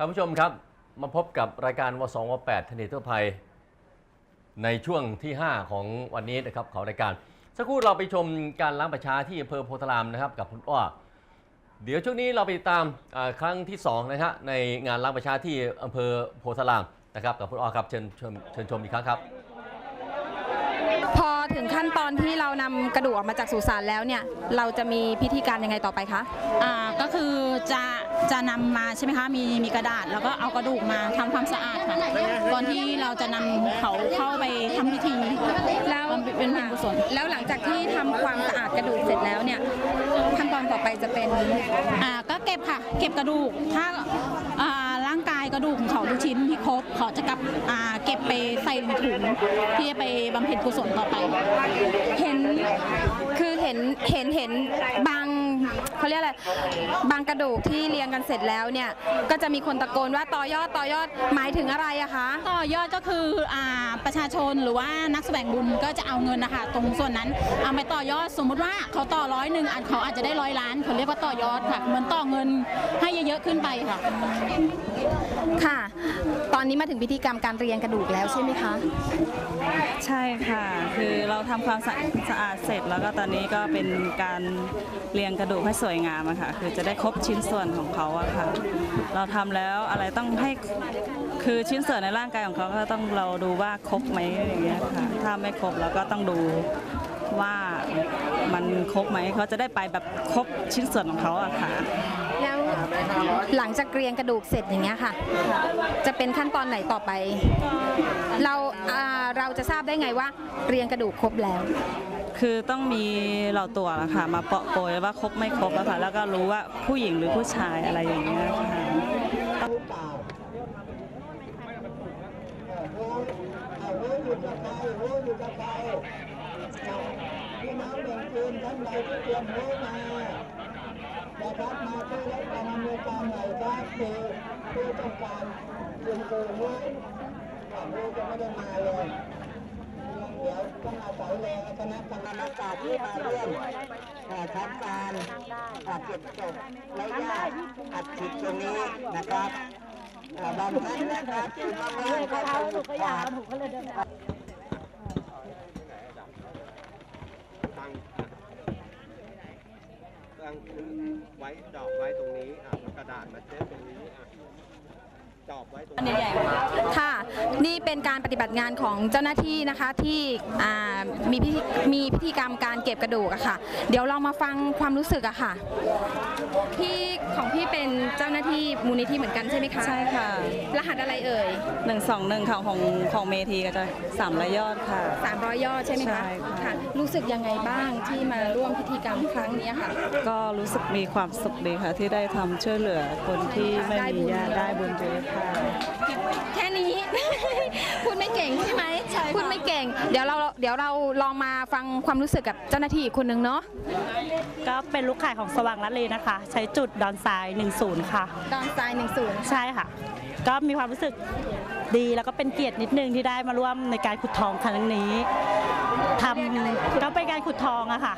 ท่านผู้ชมครับ มาพบกับรายการวสองวแปดทนทั่วภัย ในช่วงที่ 5 ของวันนี้นะครับของรายการ สักครู่เราไปชมการล้างประชาที่อำเภอโพธารามนะครับกับคุณอ้อเดี๋ยวช่วงนี้เราไปตามครั้งที่2นะฮะในงานล้างประชาที่อำเภอโพธารามนะครับกับคุณอ้อครับเชิญชมเชิญชมอีกครั้งครับ ถึงขั้นตอนที่เรานำกระดูกออกมาจากสุสานแล้วเนี่ยเราจะมีพิธีการยังไงต่อไปคะอ่าก็คือจะจะนำมาใช่ไหมคะมีมีกระดาษ แล้วก็เอากระดูกมาทำความสะอาดค่ะก่อนที่เราจะนำเขาเข้าไปทำพิธีแล้วบำเพ็ญเป็นเพลกุศลแล้วหลังจากที่ทำความสะอาดกระดูกเสร็จแล้วเนี่ยขั้นตอนต่อไปจะเป็นอ่าก็เก็บค่ะ เก็บกระดูกถ้าอ่าร่าง กระดูกของเขาทุกชิ้นที่ครบเขาจะกลับอ่าเก็บไปใส่ถุงที่จะไปบำเพ็ญกุศลต่อไป เห็นคือเห็นเห็นเห็นบ เขาเรียกอะไรบางกระดูกที่เรียงกันเสร็จแล้วเนี่ยก็จะมีคนตะโกนว่าต่อยอดต่อยอดหมายถึงอะไรอะคะต่อยอดก็คืออ่าประชาชนหรือว่านักแสวงบุญก็จะเอาเงินนะคะตรงส่วนนั้นเอาไปต่อยอดสมมุติว่าเขาต่อร้อยหนึ่งอาจเขาอาจจะได้ร้อยล้านเขาเรียกว่าต่อยอดค่ะเหมือนต่อเงินให้เยอะๆขึ้นไปค่ะ ค่ะ ตอนนี้มาถึงพิธีกรรมการเรียงกระดูกแล้วใช่ไหมคะใช่ค่ะ คือเราทำความสะสะอาดเสร็จแล้วก็ตอนนี้ก็เป็นการเรียงกระดูกให้สวยงามอะค่ะ คือจะได้ครบชิ้นส่วนของเขาอะค่ะ เราทำแล้วอะไรต้องให้คือชิ้นส่วนในร่างกายของเขาก็ต้องเราดูว่าครบไหมอย่างเงี้ยค่ะ ถ้าไม่ครบเราก็ต้องดูว่ามันครบไหมเขาจะได้ไปแบบครบชิ้นส่วนของเขาอะค่ะ หลังจากเรียงกระดูกเสร็จอย่างเงี้ยค่ะ จะเป็นขั้นตอนไหนต่อไป เราอ่าเราจะทราบได้ไงว่าเรียงกระดูกครบแล้ว คือต้องมีเราตัวละค่ะ มาเปาะโปรยว่าครบไม่ครบอะค่ะแล้วก็รู้ว่าผู้หญิงหรือผู้ชายอะไรอย่างเงี้ยค่ะพี่น้องแบ่งปืนท่านใดที่เตรียมโม้มา นะครับมาช่วยรับการดำเนินการหน่อยครับคือผู้ต้องการยิงปืนไว้ก่อนรู้จะไม่ได้มาเลยเดี๋ยวต้องอาศัยแรงคณะกรรมการที่มาร่วมเอ่อทำการอ่าเก็บศพและญาติอัดฉีดตรงนี้นะครับบางท่านนะครับที่มาร่วมก็ต้องหยุดขาด ตั้ง ตั้งไว้ดอกไว้ตรงนี้อะกระดาษมาเช็ดตรงนี้อะ จอบไว้ตรงนี้ค่ะ นี่เป็นการปฏิบัติงานของเจ้าหน้าที่นะคะที่อ่ามีพิธีมีพิธีกรรมการเก็บกระดูกอะค่ะ เดี๋ยวเรามาฟังความรู้สึกอะค่ะ พี่ของพี่เป็นเจ้าหน้าที่มูลนิธิเหมือนกันใช่ไหมคะใช่ค่ะ รหัสอะไรเอ่ยหนึ่งสองหนึ่งของของของเมทีก็จะสามร้อยยอดค่ะ300ยอดใช่ไหมคะใช่ค่ะค่ะ รู้สึกยังไงบ้างที่มาร่วมพิธีกรรมครั้งนี้ค่ะ ก็รู้สึกมีความสุขดีค่ะที่ได้ทำช่วยเหลือคนที่ไม่ได้บุมีญญาติได้บุญเยอะค่ะแค่นี้ พูดไม่เก่งใช่ไหมพูดไม่เก่ง เดี๋ยวเราเดี๋ยวเราลองมาฟังความรู้สึกกับเจ้าหน้าที่อีกคนนึงเนาะก็เป็นลูกขายของสว่างละเลนะคะ ใช้จุดดอนทราย 10 ค่ะ ดอนทรายหนึ่งศูนย์ใช่ค่ะ ก็มีความรู้สึกดีแล้วก็เป็นเกียรตินิดนึงที่ได้มาร่วมในการขุดทองครั้งนี้ทำก็เป็นการขุดทองอะค่ะ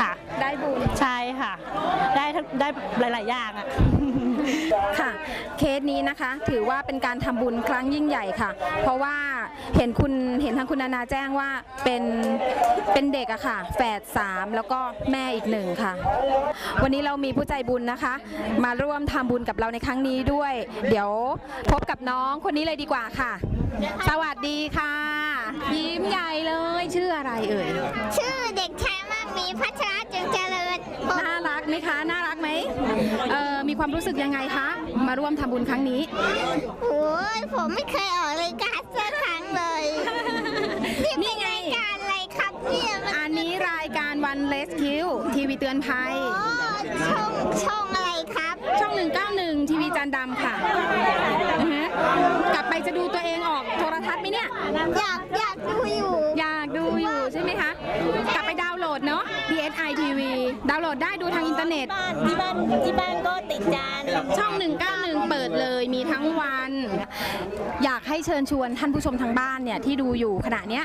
ค่ะ ได้บุญ ใช่ค่ะ ได้ทั้งได้หลาย ๆ อย่างอะ ค่ะ เคสนี้นะคะถือว่าเป็นการทำบุญครั้งยิ่งใหญ่ค่ะ เพราะว่าเห็นคุณเห็นทางคุณนานาแจ้งว่าเป็นเป็นเด็กอะค่ะแฝดสามแล้วก็แม่อีกหนึ่งค่ะ วันนี้เรามีผู้ใจบุญนะคะ มาร่วมทำบุญกับเราในครั้งนี้ด้วย เดี๋ยวพบกับน้องคนนี้เลยดีกว่าค่ะ สวัสดีค่ะ ยิ้มใหญ่เลยชื่ออะไรเอ่ยชื่อเด็กชาย มากมีพัชระจึงเจริญน่ารักไหมคะน่ารักไหมเออมีความรู้สึกยังไงคะมาร่วมทำบุญครั้งนี้โอ้ยผมไม่เคยออกรายการสักครั้งเลยนี่ไงรายการอะไรครับเนี่ยมันอันนี้รายการวันเลสคิวทีวีเตือนภัยอ๋อช่องช่องอะไรครับช่อง 191 ทีวีจานดำค่ะอือฮะกลับไปจะดูตัวเองออกโทรทัศน์ไหมเนี่ย อยากอยากดูอยู่ ดูอยู่ใช่ไหมคะกลับไปดาวน์โหลดเนาะ DSI TV ดาวน์โหลดได้ดูทางอินเทอร์เน็ต บ้านที่บ้านที่บ้านก็ติดจานช่อง 191 เปิดเลยมีทั้งวัน อยากให้เชิญชวนท่านผู้ชมทางบ้านเนี่ยที่ดูอยู่ขณะเนี้ย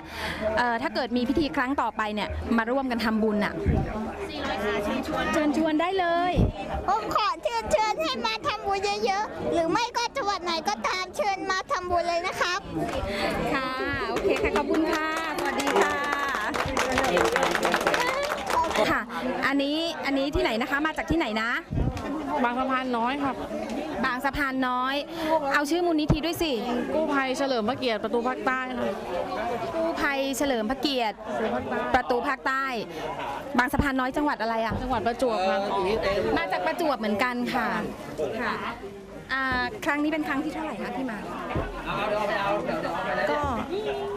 เอ่อถ้าเกิดมีพิธีครั้งต่อไปเนี่ยมาร่วมกันทำบุญอะเชิญชวนได้เลย ผมขอเชิญเชิญให้มาทำบุญเยอะๆ หรือไม่ก็จังหวัดไหนก็ตามเชิญมาทำบุญเลยนะครับ ค่ะ โอเคค่ะ ขอบคุณค่ะ สวัสดีค่ะ ค่ะ อั นนี้อันนี้ที่ไหนนะคะ มาจากที่ไหนนะ บางสะพานน้อยครับ บางสะพานน้อย เอาชื่อมูลนิธิด้วยสิกู้ภัยเฉลิมพระเกียรติประตูภาคใต้ครับกู้ภัยเฉลิมพระเกียรติประตูภาคใต้ บางสะพานน้อยจังหวัดอะไรอะ จังหวัดประจวบครับมาจากประจวบเหมือนกันค่ะค่ะอ่าครั้งนี้เป็นครั้งที่เท่าไหร่คะที่มา ก็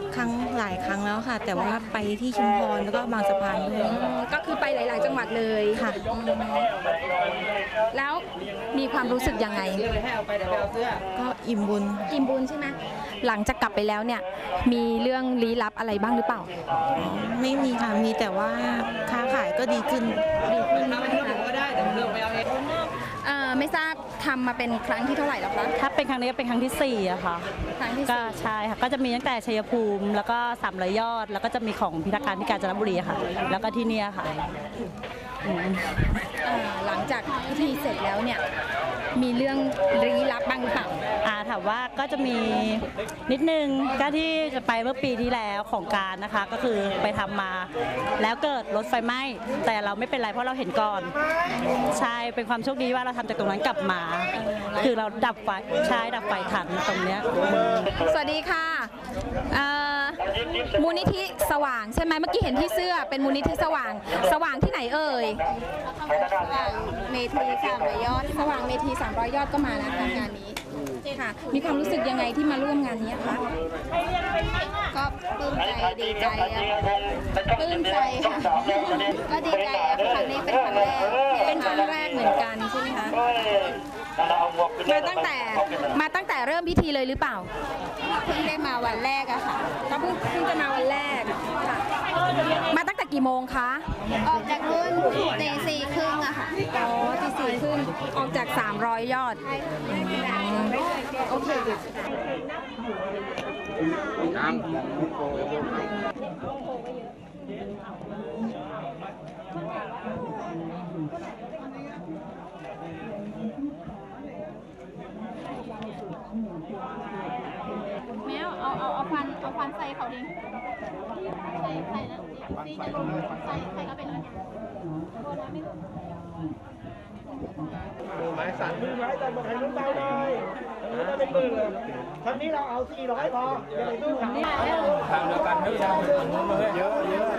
ค รั้งหลายครั้งแล้วค่ะ แต่ว่าไปที่ชุมพรแล้วก็บางสะพานด้วยก็คือไปหลาย ๆ จังหวัดเลยค่ะ แล้วมีความรู้สึกยังไง ก็อิ่มบุญ อิ่มบุญใช่ไหมหลังจากกลับไปแล้วเนี่ย มีเรื่องลี้ลับอะไรบ้างหรือเปล่า ไม่มีค่ะ มีแต่ว่าค้าขายก็ดีขึ้นดีขึ้นเอ่อไม่ทราบ ทำมาเป็นครั้งที่เท่าไหร่แล้วคะ ถ้าเป็นครั้งนี้ก็เป็นครั้งที่สี่อะค่ะ ครั้งที่ก็สี่ใช่ค่ะ ก็จะมีตั้งแต่ชัยภูมิ แล้วก็สามร้อยยอด แล้วก็จะมีของพิทักษ์การที่กาญจนบุรีค่ะ แล้วก็ที่เนี่ยค่ะอืมเอ่อหลังจากพิธีเสร็จแล้วเนี่ย มีเรื่องลี้ลับบ้างหรือเปล่าอ่าถามว่าก็จะมีนิดนึงก็ที่จะไปเมื่อปีที่แล้วของการนะคะ ก็คือไปทำมา แล้วเกิดรถไฟไหม้แต่เราไม่เป็นไรเพราะเราเห็นก่อน ใช่เป็นความโชคดีว่าเราทำจากตรงนั้นกลับมา คือเราดับไฟใช่ดับไฟทันตรงเนี้ยสวัสดีค่ะเอ่อ มูลนิธิสว่างใช่ไหมเมื่อกี้เห็นที่เสื้อเป็นมูลนิธิสว่าง สว่างที่ไหนเอ่ยสว่างเมทีสามร้อยยอดสว่างเมทีสามร้อยยอดก็มานะคะงานนี้ค่ะมีความรู้สึกยังไงที่มาร่วมงานนี้คะก็ปลื้มใจดีใจปลื้มใจค่ะก็ดีใจครั้งนี้เป็นครั้งแรกเป็นครั้งแรกเหมือนกันใช่ไหมคะ มาตั้งแต่มาตั้งแต่เริ่มพิธีเลยหรือเปล่าเพิ่งได้มาวันแรกอะค่ะก็เพิ่งเพิ่งจะมาวันแรกค่ะมาตั้งแต่กี่โมงคะ ออกจากรุ่นตีสี่ครึ่งอะค่ะอ๋อตีสี่ครึ่งออกจาก 300 ยอดโอเคแมวเอาเอาเอา ฟันเอาฟันใส่เขาดิใส่ใส่แล้วซีจะลงใส่ใส่เข้าไปเลยมือไม้สั่นมือไม้แต่บอกให้ลุ้นเบาหน่อยเออไม่เป็นมือเลยครั้งนี้เราเอา400พออย่าไปสู้เขาทางเดียวกันไม่ยาวเยอะเยอะ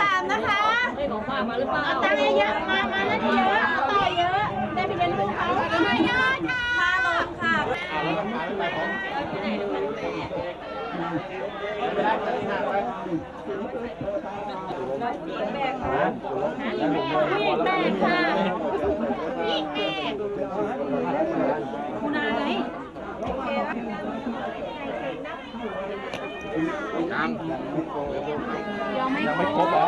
สามนะคะเอาตังค์เยอะๆมามาแล้วเยอะเอาต่อเยอะได้ไปเรียนรู้เขาต่อยอดค่ะค่าลงค่ะนี่แม่ค่ะนี่แม่คุณอาไหนามยังไม่ครบเหรอ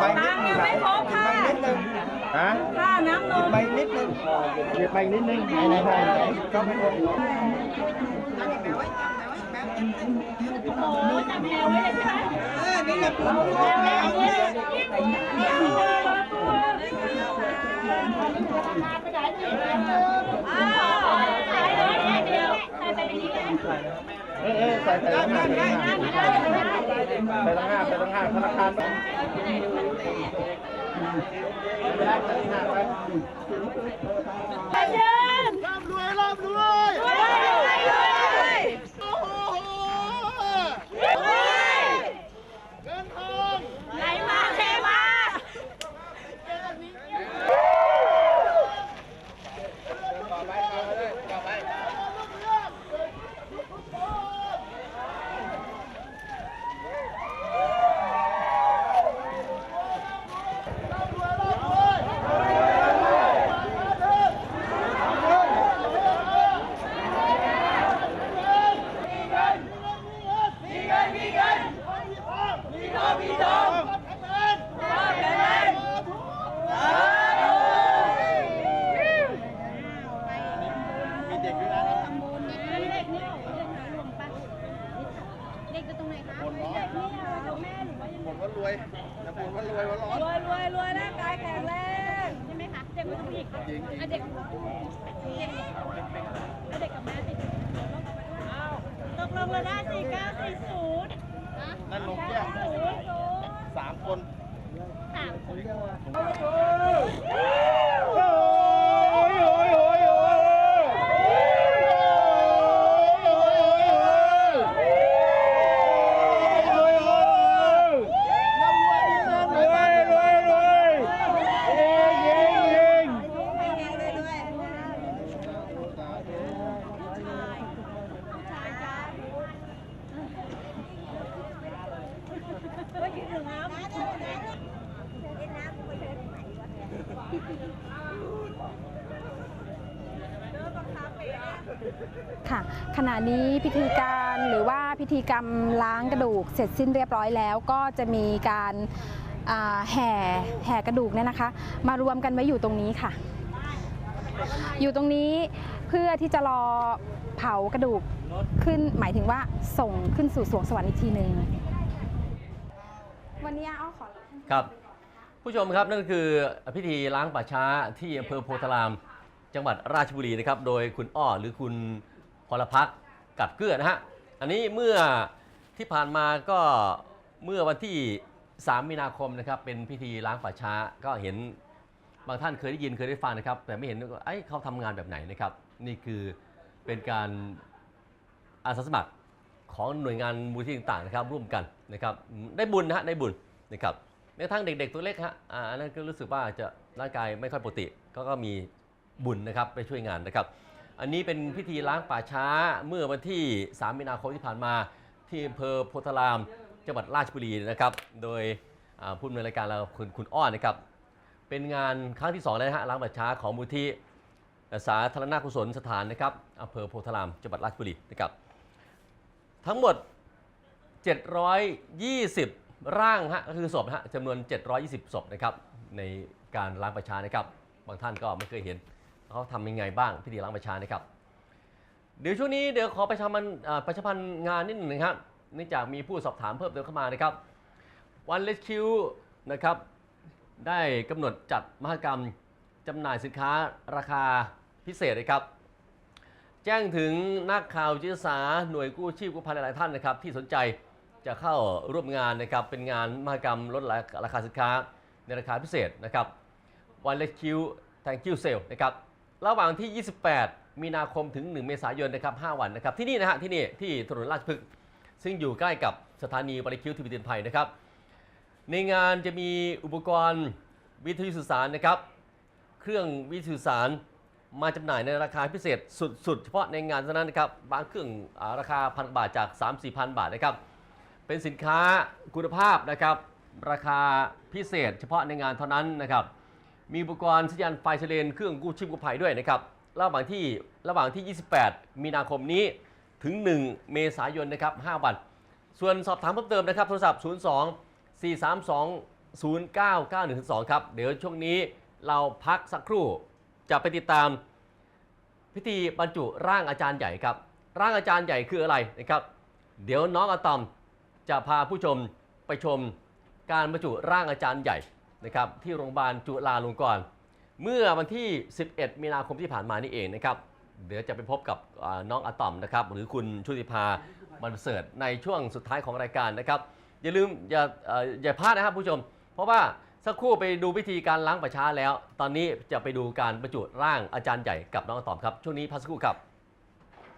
ไปนิดนึงไม่ครบค่ะนิดนึงฮะค่าน้ำนมไปนิดนึงหยิบไปนิดนึงไหนไหนไหนไหนก็ไม่ครบโอ้จับแมวไว้เลยใช่ไหมเออนี่แหละแมวแมวเนี่ยอ้าวใส่เลยเนี่ยเดียวใส่ไปในนี้เลย เออใส่ใส่ตั้งห้าใส่ตั้งห้าใส่ตั้งห้าธนาคารไม่เป็นรใส่ตั้งไปไปเดินร่ำรวยร่ำรวยรวย โอ้โห รวย เงินทอง ไหลมาเทมา เรวยรวยรวยร่างกายแข็งแรงใช่ไหมคะเด็กผู้หญิงอะเด็กเด็กกับแม่ติดตกลงเลยนะสี่เก้าสี่ ศูนย์นั่นลงแยกศูนย์ศูนย์สามคนสามคน ขณะนี้พิธีการหรือว่าพิธีกรรมล้างกระดูกเสร็จสิ้นเรียบร้อยแล้วก็จะมีการาแห่แห่กระดูกเนี่ยนะคะ มารวมกันไว้อยู่ตรงนี้ค่ะ อยู่ตรงนี้เพื่อที่จะรอเผากระดูกขึ้นหมายถึงว่าส่งขึ้นสู่สวงสวรรค์อีกทีหนึ่งวันนี้อ้อขอครับ ผู้ชมครับนั่นคือพิธีล้างป่าช้าที่อำเภอโพธาราม จังหวัดราชบุรีนะครับ โดยคุณอ้อหรือคุณ พลพักกับเกื้อนะฮะ อันนี้เมื่อที่ผ่านมาก็เมื่อวันที่ 3 มีนาคมนะครับเป็นพิธีล้างป่าช้าก็เห็นบางท่านเคยได้ยินเคยได้ฟังนะครับ แต่ไม่เห็นว่าเอ้เขาทำงานแบบไหนนะครับ นี่คือเป็นการอาสาสมัครของหน่วยงานมูลที่ต่างๆนะครับ ร่วมกันนะครับได้บุญนะฮะได้บุญนะครับแม้กระทั่งเด็กๆตัวเล็กฮะอ่าอันนั้นก็รู้สึกว่าจะร่างกายไม่ค่อยปกติก็ก็มีบุญนะครับไปช่วยงานนะครับ อันนี้เป็นพิธีล้างป่าช้าเมื่อวันที่ 3 มีนาคมที่ผ่านมา ที่อำเภอโพธาราม จังหวัดราชบุรีนะครับ โดยผู้ดำเนินรายการเราคุณคุณอ้อนนะครับ เป็นงานครั้งที่2แล้วนะฮะล้างป่าช้าของมูลที่สาธารณกุศลสถานนะครับอำเภอโพธาราม จังหวัดราชบุรีนะครับ ทั้งหมด 720 ร่างฮะก็คือศพฮะจำนวน 720 ศพนะครับในการล้างประชานะครับ บางท่านก็ไม่เคยเห็น เขาทำยังไงบ้างพิธีล้างประชานะครับ เดี๋ยวช่วงนี้เดี๋ยวขอประชามันประชาพันธ์งานนิดหนึ่งครับเนื่องจากมีผู้สอบถามเพิ่มเติมเข้ามานะครับวันเลสคิวนะครับได้กำหนดจัดมหกรรมจำหน่ายสินค้าราคาพิเศษนะครับ แจ้งถึงนักข่าวจิตสาหน่วยกู้ชีพกู้ภัยหลายๆท่านนะครับ ที่สนใจจะเข้าร่วมงานนะครับเป็นงานมหกรรมลดราคาสินค้าในราคาพิเศษนะครับวันเลคิว thank you sale นะครับ ระหว่างที่ 28 มีนาคมถึง 1 เมษายนนะครับ 5 วันนะครับ ที่นี่นะฮะ ที่นี่ ที่ถนนราชพฤกษ์ ซึ่งอยู่ใกล้กับสถานีบริคิวทีวีเตือนภัยนะครับ ในงานจะมีอุปกรณ์วิทยุสื่อสารนะครับ เครื่องวิทยุสื่อสารมาจำหน่ายในราคาพิเศษสุดๆ เฉพาะในงานเท่านั้นนะครับ บางเครื่องราคาพันบาทจาก 3 4พันบาทนะครับ เป็นสินค้าคุณภาพนะครับ ราคาพิเศษ เฉพาะในงานเท่านั้นนะครับ มีอุปกรณ์สัญญาณไฟเซเรนเครื่องกู้ชีพกู้ภัยด้วยนะครับ ระหว่างที่ระหว่างที่ 28 มีนาคมนี้ถึง 1 เมษายนนะครับ 5 วัน ส่วนสอบถามเพิ่มเติมนะครับ โทรศัพท์ 02 432 0991ครับ เดี๋ยวช่วงนี้เราพักสักครู่จะไปติดตาม พิธีบรรจุร่างอาจารย์ใหญ่ครับ ร่างอาจารย์ใหญ่คืออะไรนะครับ เดี๋ยวน้องอะตอมจะพาผู้ชมไปชมการบรรจุร่างอาจารย์ใหญ่ นะครับที่โรงพยาบาลจุฬาลงกรณ์เมื่อวันที่ 11 มีนาคมที่ผ่านมานี่เองนะครับเดี๋ยวจะไปพบกับน้องอะตอมนะครับหรือคุณชุติภาบรรเสริฐในช่วงสุดท้ายของรายการนะครับ อย่าลืมอย่าอย่าพลาดนะครับผู้ชม เพราะว่าสักครู่ไปดูพิธีการล้างประช้าแล้ว ตอนนี้จะไปดูการบรรจุร่างอาจารย์ใหญ่กับน้องอะตอมครับช่วงนี้พักสักครู่ครับ